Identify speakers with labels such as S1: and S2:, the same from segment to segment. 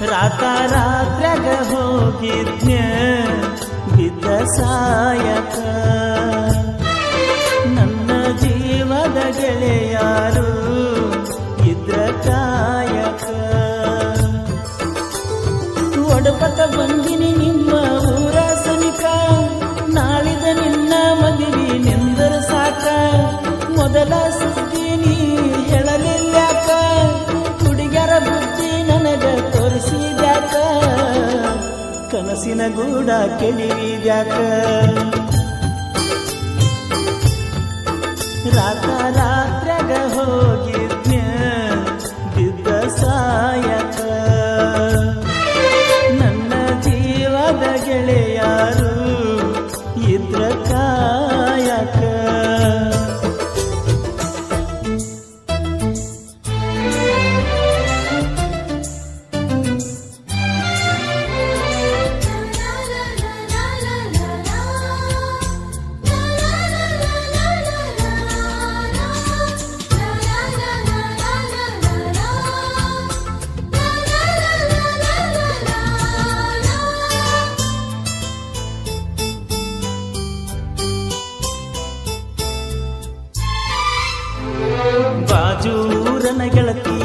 S1: ರಾತ ರಾತ್ರ್ಯಾಗ ಹೋಗಿದ್ನ್ಯ? ಬಿದ್ದ ಸಾಯಕ ನನ್ನ ಜೀವದ ಗೆಳೆಯಾರು ಕನಸಿನ ಗೂಡ ಕೆಳಿವಿದ್ಯಾಕ ರಾತ ರಾತ್ರಗ ಹೋಗಿದ್ನ್ಯ? ಬಿದ್ದ ಸಾಯಕ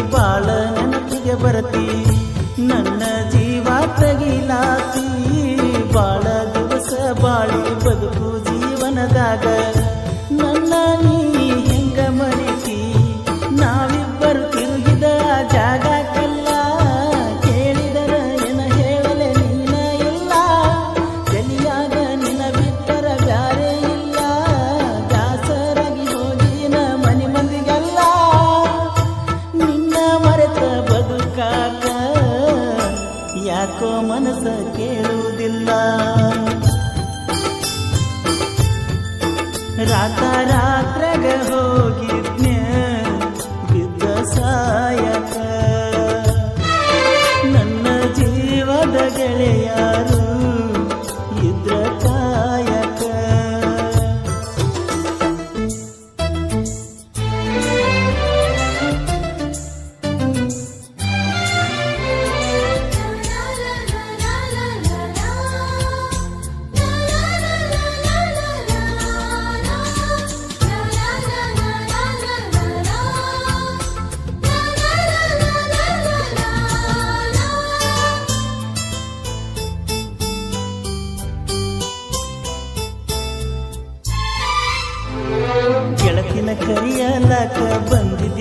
S1: ಬಾಳ ನೆನಪಿಗೆ ಬರತಿ. ನನ್ನ ಜೀವ ತಗಿಲಾತಿ ಬಾಳ ದಿವಸ ಬಾಳಿ ಬದುಕು ಜೀವನದಾಗ. ಯಾಕೋ ಮನಸ್ಸ ಕೇಳುವುದಿಲ್ಲ. ರಾತ ರಾತ್ರಗ ಹೋಗಿದ್ನ್ಯ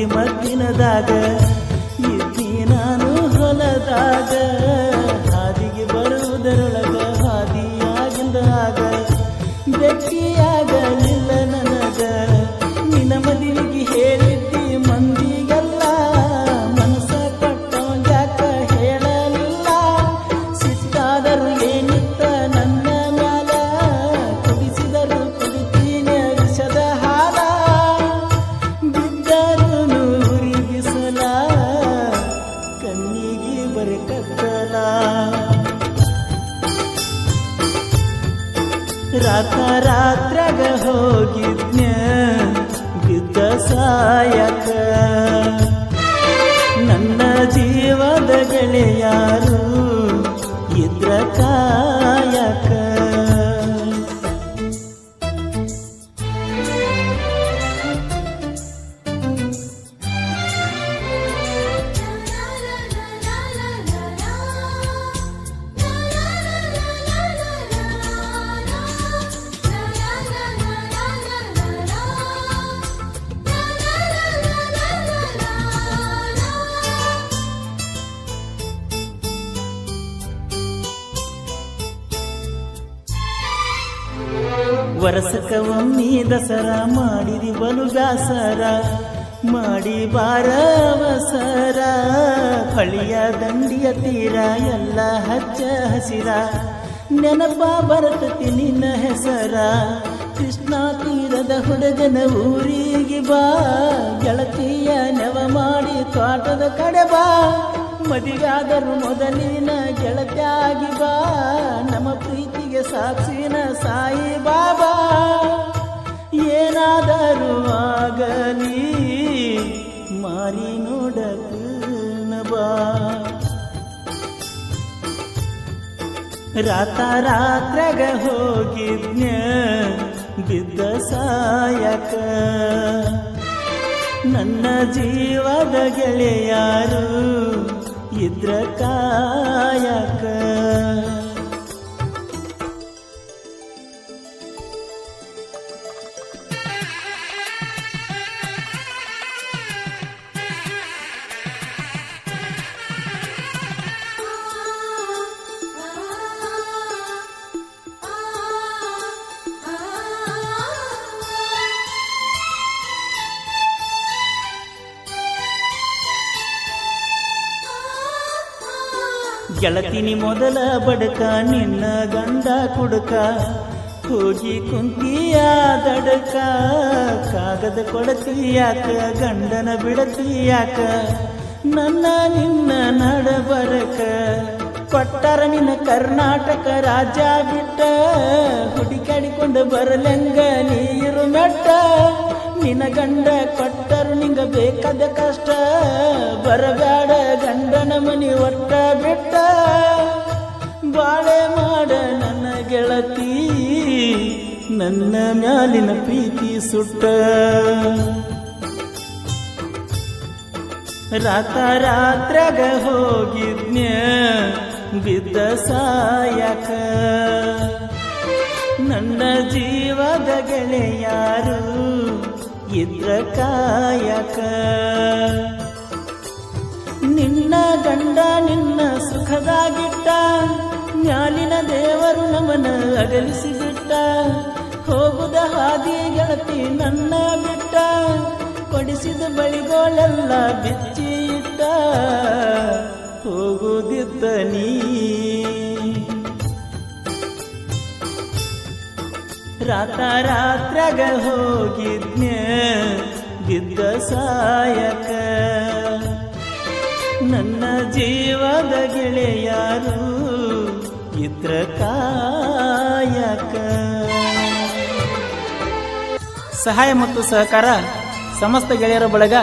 S1: மகிமத்தினதாக ಸಾಯಕ ವರಸಕ ಒಮ್ಮೆ ದಸರಾ ಮಾಡಿರಿ ಬಲು ಬ್ಯಾಸರ ಮಾಡಿ ಬಾರವಸರ. ಕಳಿಯ ದಂಡಿಯ ತೀರ ಎಲ್ಲ ಹಚ್ಚ ಹಸಿರ. ನೆನಪ ಬರತತಿ ನಿನ್ನ ಹೆಸರ. ಕೃಷ್ಣ ತೀರದ ಹುಡುಗನ ಊರಿಗೆ ಬಾ. ಗೆಳತಿಯ ನೆವ ಮಾಡಿ ತೋಟದ ಕಡೆ ಬಾ. ಮದುವೆಯಾದರೂ ಮೊದಲಿನ ಗೆಳತಿಯಾಗಿ ಬಾ. ನಮ್ಮ ಪ್ರೀತಿಗೆ ಸಾಕ್ಷಿನ ಸಾಯಿ ಬಾಬಾ. ಏನಾದರೂ ಆಗಲಿ, ಮಾರಿ ನೋಡಬಾ ರಾತ ರಾತ್ರಗ ಹೋಗಿದ್ನ್ಯ, ಬಿದ್ದ ಸಾಯಕ ನನ್ನ ಜೀವದ ಗೆಳೆಯಾರು ಇದ್ರ ಕಾಯಕ ಗೆಳತಿನಿ ಮೊದಲ ಬಡಕ ನಿನ್ನ ಗಂಡ ಕುಡುಕ ಹೋಗಿ ಕುಂತಿಯ ದಡಕ ಕಾಗದ ಕೊಡತಿಯಾಕ ಗಂಡನ ಬಿಡತಿಯಾಕ ನನ್ನ ನಿನ್ನ ನಡಬರಕ ಕೊಟ್ಟರ ನಿನ್ನ ಕರ್ನಾಟಕ ರಾಜ್ಯ ಬಿಟ್ಟ ಹುಡುಕಾಡಿಕೊಂಡು ಬರಲೆಂಗ ನೀರು ಮೆಟ್ಟ ನಿನ್ನ ಗಂಡ ಕೊಟ್ಟರು ನಿಂಗ ಬೇಕಾದ ಕಷ್ಟ ಬರಬೇಡ, ಗಂಡನ ಮನಿ ಒಟ್ಟ ಬಿಟ್ಟ. ಬಾಳೆ ಮಾಡ ನನ್ನ ಗೆಳತಿ, ನನ್ನ ಮ್ಯಾಲಿನ ಪ್ರೀತಿ ಸುಟ್ಟ. ರಾತ ರಾತ್ರಗ ಹೋಗಿದ್ನ್ಯ, ಬಿದ್ದ ಸಾಯಕ. ನನ್ನ ಜೀವದ ಗೆಳೆಯಾರು ಇದ್ರ ಕಾಯಕ ನಿನ್ನ ಗಂಡ ನಿನ್ನ ಸುಖದಾಗಿಟ್ಟ ಮ್ಯಾಲಿನ ದೇವರು ನಮನ ಅಗಲಿಸಿಬಿಟ್ಟ. ಹೋಗುದ ಹಾದಿ ಗೆಳತಿ ನನ್ನ ಬಿಟ್ಟ, ಕೊಡಿಸಿದ ಬಳಿಗೋಳೆಲ್ಲ ಬಿಚ್ಚಿ ಇಟ್ಟ ಹೋಗುದಿದ್ದ ನೀ ರಾತ ರಾತ್ರಗ ಹೋಗಿದ್ನ್ಯ ಬಿದ್ದ ಸಾಯಕ. ನನ್ನ ಜೀವದ ಗೆಳೆಯಾರು ಇದ್ರ ಕಾಯಕ. ಸಹಾಯ ಮತ್ತು ಸಹಕಾರ ಸಮಸ್ತ ಗೆಳೆಯರ ಬಳಗ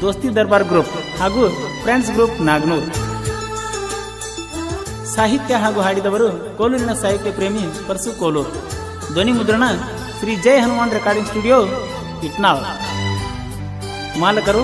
S1: ದೋಸ್ತಿ ದರ್ಬಾರ್ ಗ್ರೂಪ್ ಹಾಗೂ ಫ್ರೆಂಡ್ಸ್ ಗ್ರೂಪ್ ನಾಗ್ನೂರ್. ಸಾಹಿತ್ಯ ಹಾಗೂ ಹಾಡಿದವರು ಕೋಲೂರಿನ ಸಾಹಿತ್ಯ ಪ್ರೇಮಿ ಪರ್ಸು ಕೋಲೂರು. ಧ್ವನಿ ಮುದ್ರಣ ಶ್ರೀ ಜಯ ಹನುಮಾನ್ ರೆಕಾರ್ಡಿಂಗ್ ಸ್ಟುಡಿಯೋ ಇಟ್ನಾಳ್. ಮಾಲಕರು